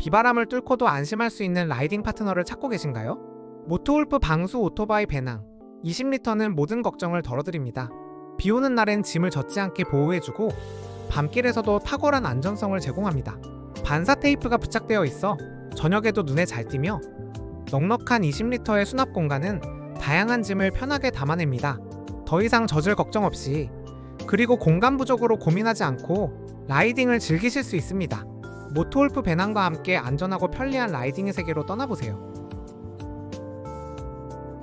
비바람을 뚫고도 안심할 수 있는 라이딩 파트너를 찾고 계신가요? 모토울프 방수 오토바이 배낭 20리터는 모든 걱정을 덜어드립니다. 비 오는 날엔 짐을 젖지 않게 보호해주고 밤길에서도 탁월한 안전성을 제공합니다. 반사 테이프가 부착되어 있어 저녁에도 눈에 잘 띄며 넉넉한 20리터의 수납 공간은 다양한 짐을 편하게 담아냅니다. 더 이상 젖을 걱정 없이 그리고 공간 부족으로 고민하지 않고 라이딩을 즐기실 수 있습니다. 모토울프 배낭과 함께 안전하고 편리한 라이딩의 세계로 떠나보세요.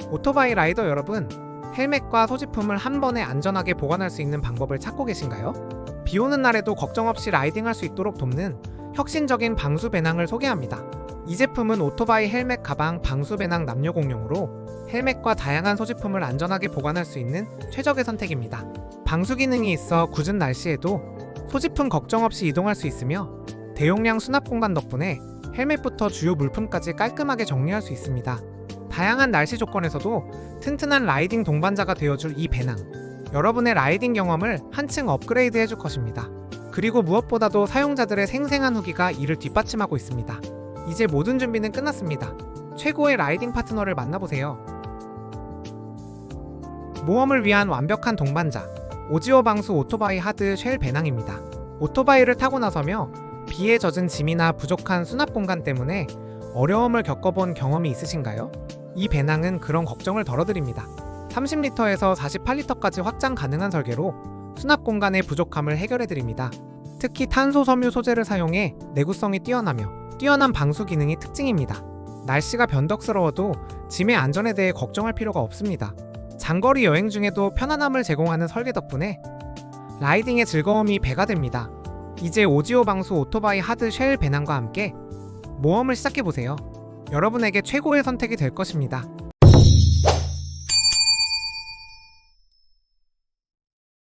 오토바이 라이더 여러분, 헬멧과 소지품을 한 번에 안전하게 보관할 수 있는 방법을 찾고 계신가요? 비 오는 날에도 걱정 없이 라이딩할 수 있도록 돕는 혁신적인 방수 배낭을 소개합니다. 이 제품은 오토바이 헬멧 가방 방수 배낭 남녀 공용으로 헬멧과 다양한 소지품을 안전하게 보관할 수 있는 최적의 선택입니다. 방수 기능이 있어 굳은 날씨에도 소지품 걱정 없이 이동할 수 있으며 대용량 수납 공간 덕분에 헬멧부터 주요 물품까지 깔끔하게 정리할 수 있습니다. 다양한 날씨 조건에서도 튼튼한 라이딩 동반자가 되어줄 이 배낭. 여러분의 라이딩 경험을 한층 업그레이드 해줄 것입니다. 그리고 무엇보다도 사용자들의 생생한 후기가 이를 뒷받침하고 있습니다. 이제 모든 준비는 끝났습니다. 최고의 라이딩 파트너를 만나보세요. 모험을 위한 완벽한 동반자. 오지오 방수 오토바이 하드 쉘 배낭입니다. 오토바이를 타고 나서며 비에 젖은 짐이나 부족한 수납 공간 때문에 어려움을 겪어본 경험이 있으신가요? 이 배낭은 그런 걱정을 덜어드립니다. 30리터에서 48리터까지 확장 가능한 설계로 수납 공간의 부족함을 해결해드립니다. 특히 탄소 섬유 소재를 사용해 내구성이 뛰어나며 뛰어난 방수 기능이 특징입니다. 날씨가 변덕스러워도 짐의 안전에 대해 걱정할 필요가 없습니다. 장거리 여행 중에도 편안함을 제공하는 설계 덕분에 라이딩의 즐거움이 배가 됩니다. 이제 오지오 방수 오토바이 하드 쉘 배낭과 함께 모험을 시작해보세요. 여러분에게 최고의 선택이 될 것입니다.